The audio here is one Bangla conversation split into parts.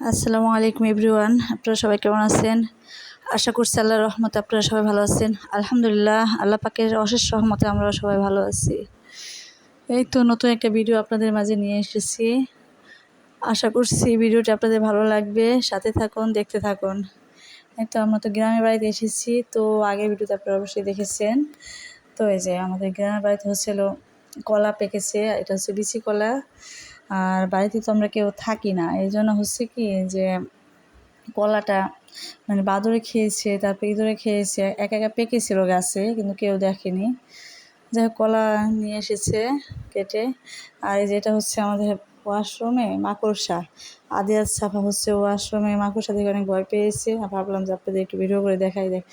আসসালামু আলাইকুম এভরিওয়ান, আপনারা সবাই কেমন আছেন? আশা করছি আল্লাহর রহমতে আপনারা সবাই ভালো আছেন। আলহামদুলিল্লাহ, আল্লাহ পাকের অশেষ রহমতে আমরা সবাই ভালো আছি। এই তো নতুন একটা ভিডিও আপনাদের মাঝে নিয়ে এসেছি। আশা করছি ভিডিওটি আপনাদের ভালো লাগবে। সাথে থাকুন, দেখতে থাকুন। এই তো আমরা তো গ্রামের বাড়িতে এসেছি, তো আগের ভিডিওতে আপনারা অবশ্যই দেখেছেন। তো এই যে আমাদের গ্রামের বাড়িতে হচ্ছিল কলা পেকেছে, এটা হচ্ছে বিচি কলা। আর বাড়িতে তো আমরা কেউ থাকি না। এই জন্য হচ্ছে কি যে কলাটা মানে বাদরে খেয়েছে তারপর ইঁদুরে খেয়েছে, একা একা পেকেছিল গাছে, কিন্তু কেউ দেখেনি। যাই হোক, কলা নিয়ে এসেছে কেটে। আর এই যেটা হচ্ছে আমাদের ওয়াশরুমে মাকড়সা। আদিয়ার সাফা হচ্ছে ওয়াশরুমে মাকড়সা দেখে অনেক ভয় পেয়েছে। আর ভাবলাম যে আপনাদের একটু ভিডিও করে দেখাই দেখ।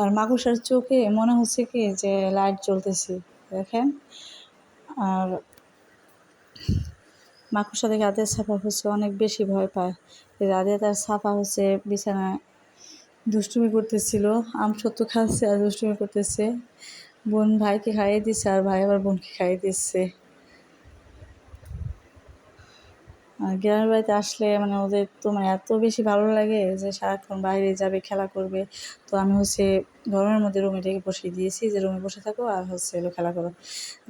আর মাকড়সার চোখে মনে হচ্ছে কি যে লাইট জ্বলতেছে, দেখেন। আর মাকড়সা দেখে আদের সাফা হচ্ছে অনেক বেশি ভয় পায়। রাধে তার সাফা হচ্ছে বিছানায় দুষ্টুমি করতেছিল, আম সত্য খাচ্ছে আর দুষ্টুমি করতেছে। বোন ভাইকে খাইয়ে দিচ্ছে আর ভাই আবার বোনকে খাইয়ে দিচ্ছে আর গ্রামের বাড়িতে আসলে মানে ওদের তো মানে এত বেশি ভালো লাগে যে সারাক্ষণ বাইরে যাবে, খেলা করবে। তো আমি হচ্ছে গরমের মধ্যে রুমে ডেকে বসিয়ে দিয়েছি যে রুমে বসে থাকো আর হচ্ছে এলো খেলা করো।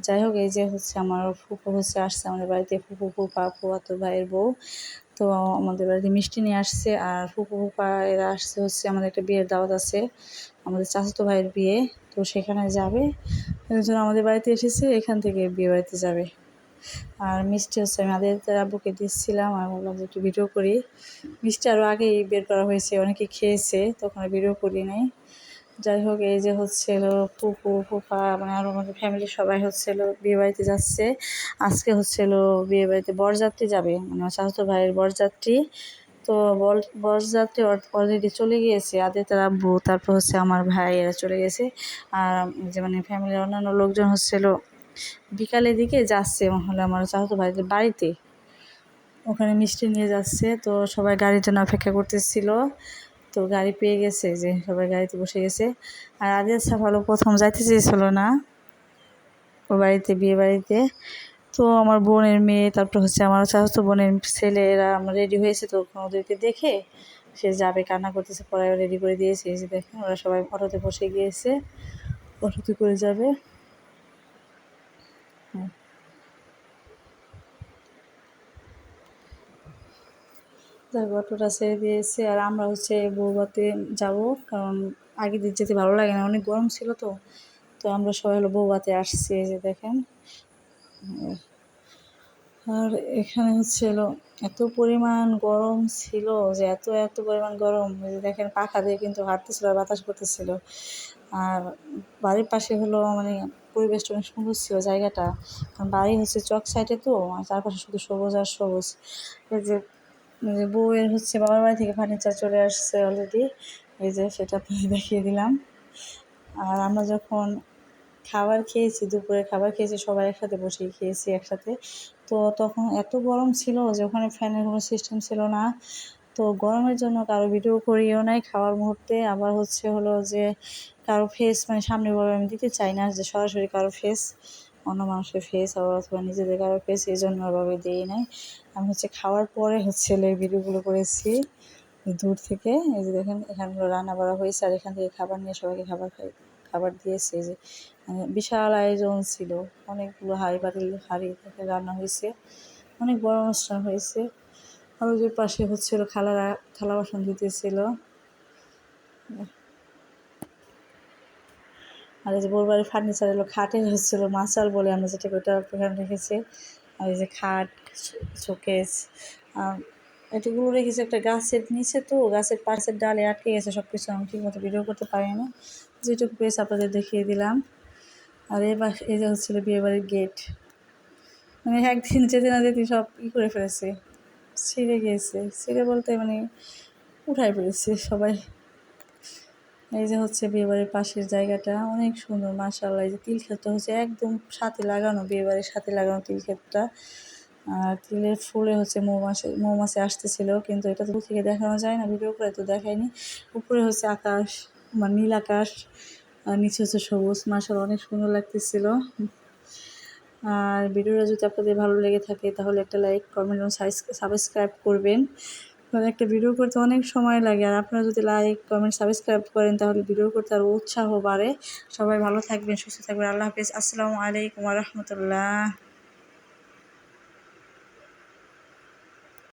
যাই হোক, এই যে হচ্ছে আমার ফুপু হচ্ছে আসছে আমাদের বাড়িতে। ফুপু ফুপা ফুয়াতো ভাইয়ের বউ। তো আমাদের বাড়িতে মিষ্টি নিয়ে আসছে আর ফুপু ফুপা এরা আসছে হচ্ছে আমাদের একটা বিয়ের দাওয়াত আছে, আমাদের চাচাতো ভাইয়ের বিয়ে। তো সেখানে যাবে। আমাদের বাড়িতে এসেছে, এখান থেকে বিয়ে বাড়িতে যাবে। আর মিষ্টি হচ্ছে, আমি আদের আব্বুকে দিচ্ছিলাম আর বললাম যে একটু ভিডিও করি। মিষ্টি আরও আগেই বের করা হয়েছে, অনেকে খেয়েছে, তখন ভিডিও করি নাই। যাই হোক, এই যে হচ্ছিল ফুপু ফুপা মানে আরও আমাদের ফ্যামিলির সবাই হচ্ছিল বিয়ে বাড়িতে যাচ্ছে। আজকে হচ্ছিল বিয়ে বাড়িতে বরযাত্রী যাবে মানে আমার ভাইয়ের বরযাত্রী। তো বর বরযাত্রী অলরেডি চলে গিয়েছে আদের তার আব্বু, তারপর হচ্ছে আমার ভাই, এরা চলে গেছে। আর যে মানে ফ্যামিলির অন্যান্য লোকজন হচ্ছিল বিকালের দিকে যাচ্ছে হলে আমার চাচাতো ভাইদের বাড়িতে। ওখানে মিষ্টি নিয়ে যাচ্ছে, তো সবাই গাড়ির জন্য অপেক্ষা করতেছিল। তো গাড়ি পেয়ে গেছে যে সবাই গাড়িতে বসে গেছে। আর আদিয়ার ভালো প্রথম যাইতে চেয়েছিল না ও বাড়িতে, বিয়ে বাড়িতে। তো আমার বোনের মেয়ে, তারপর হচ্ছে আমার চাচাতো বোনের ছেলে এরা আমার রেডি হয়েছে, তো ওদেরকে দেখে সে যাবে, কান্না করতেছে পরে রেডি করে দিয়েছে। যে দেখেন, ওরা সবাই অটোতে বসে গিয়েছে, অটোতে করে যাবে। যাই অটোটা ছেড়ে দিয়েছে। আর আমরা হচ্ছে বৌবাতে যাব, কারণ আগে দিন যেতে ভালো লাগে না। অনেক গরম ছিল তো তো আমরা সবাই হলো বৌবাতে আসছি, এই যে দেখেন। আর এখানে হচ্ছে হলো এত পরিমাণ গরম ছিল যে, এত এত পরিমাণ গরম। যে দেখেন, পাখা দিয়ে কিন্তু হাঁটতেছিল আর বাতাস করতেছিল। আর বাড়ির পাশে হলো মানে পরিবেশটা অনেক সুন্দর ছিল জায়গাটা। কারণ বাড়ি হচ্ছে চক সাইডে তো, আর চারপাশে শুধু সবুজ আর সবুজ। এই যে যে বউয়ের হচ্ছে বাবার বাড়ি থেকে ফার্নিচার চলে আসছে অলরেডি এই যে সেটা আপনাকে দেখিয়ে দিলাম। আর আমরা যখন খাবার খেয়েছি, দুপুরে খাবার খেয়েছি, সবাই একসাথে বসে খেয়েছি একসাথে। তো তখন এত গরম ছিল যে ওখানে ফ্যানের কোনো সিস্টেম ছিল না। তো গরমের জন্য কারও ভিডিও করিও নাই খাওয়ার মুহূর্তে। আবার হচ্ছে হলো যে কারও ফেস মানে সামনে বলে আমি দিতে চাই না। যে সরাসরি কারও ফেস অন্য মানুষের ফেস আবার অথবা নিজেদের কারও ফেস এই জন্য ওভাবে দিই নাই। আমি হচ্ছে খাওয়ার পরে হচ্ছে এই ভিডিওগুলো করেছি দূর থেকে। এই যে দেখেন, এখানগুলো রান্না করা হয়েছে আর এখান থেকে খাবার নিয়ে সবাইকে খাবার খাই, খাবার দিয়েছে। যে মানে বিশাল আয়োজন ছিল। অনেকগুলো হাঁড়ি বাড়ি হাঁড়ি রান্না হয়েছে। অনেক বড় অনুষ্ঠান হয়েছে। আর ওই পাশে হচ্ছিল খালারা থালা বাসন দিতেছিল আর এই যে বোর বাড়ির ফার্নিচার এলো খাটের হচ্ছিল মাচাল বলে আমরা যেটা ওটা ওখানে রেখেছি। আর এই যে খাট, শোকেস এটুকুলো রেখেছি একটা গাছের নিচে তো, গাছের পাশের ডালে আটকে গেছে সব কিছু আমি ঠিক মতো ভিডিও করতে পারি না যেটুকু পেয়েছে আপনাদের দেখিয়ে দিলাম। আর এবার এই যে হচ্ছিল বিয়েবাড়ির গেট মানে একদিন যেতে না যেতে সব ই করে ফেলেছে, ছিঁড়ে গিয়েছে ছিঁড়ে বলতে মানে উঠাই ফেলেছে সবাই। এই যে হচ্ছে বিয়েবাড়ির পাশের জায়গাটা, অনেক সুন্দর মাসাল্লাহ এই যে তিল ক্ষেতটা হচ্ছে একদম সাথে লাগানো, বিয়েবাড়ির সাথে লাগানো তিল ক্ষেতটা। আর তিলের ফুলে হচ্ছে মৌমাছি মৌমাছি আসতেছিল, কিন্তু এটা তো থেকে দেখানো যায় না, ভিডিও করে তো দেখায়নি উপরে হচ্ছে আকাশ বা নীল আকাশ, আর নিচে হচ্ছে সবুজ মাসাল অনেক সুন্দর লাগতেছিল। আর ভিডিওটা যদি আপনাদের ভালো লেগে থাকে, তাহলে একটা লাইক, কমেন্ট এবং সাবস্ক্রাইব করবেন। কারণ একটা ভিডিও করতে অনেক সময় লাগে। আর আপনারা যদি লাইক কমেন্ট সাবস্ক্রাইব করেন, তাহলে ভিডিও করতে আরও উৎসাহ বাড়ে। সবাই ভালো থাকবেন, সুস্থ থাকবেন। আল্লাহ হাফিজ। আসসালামু আলাইকুম রহমতুল্লাহ।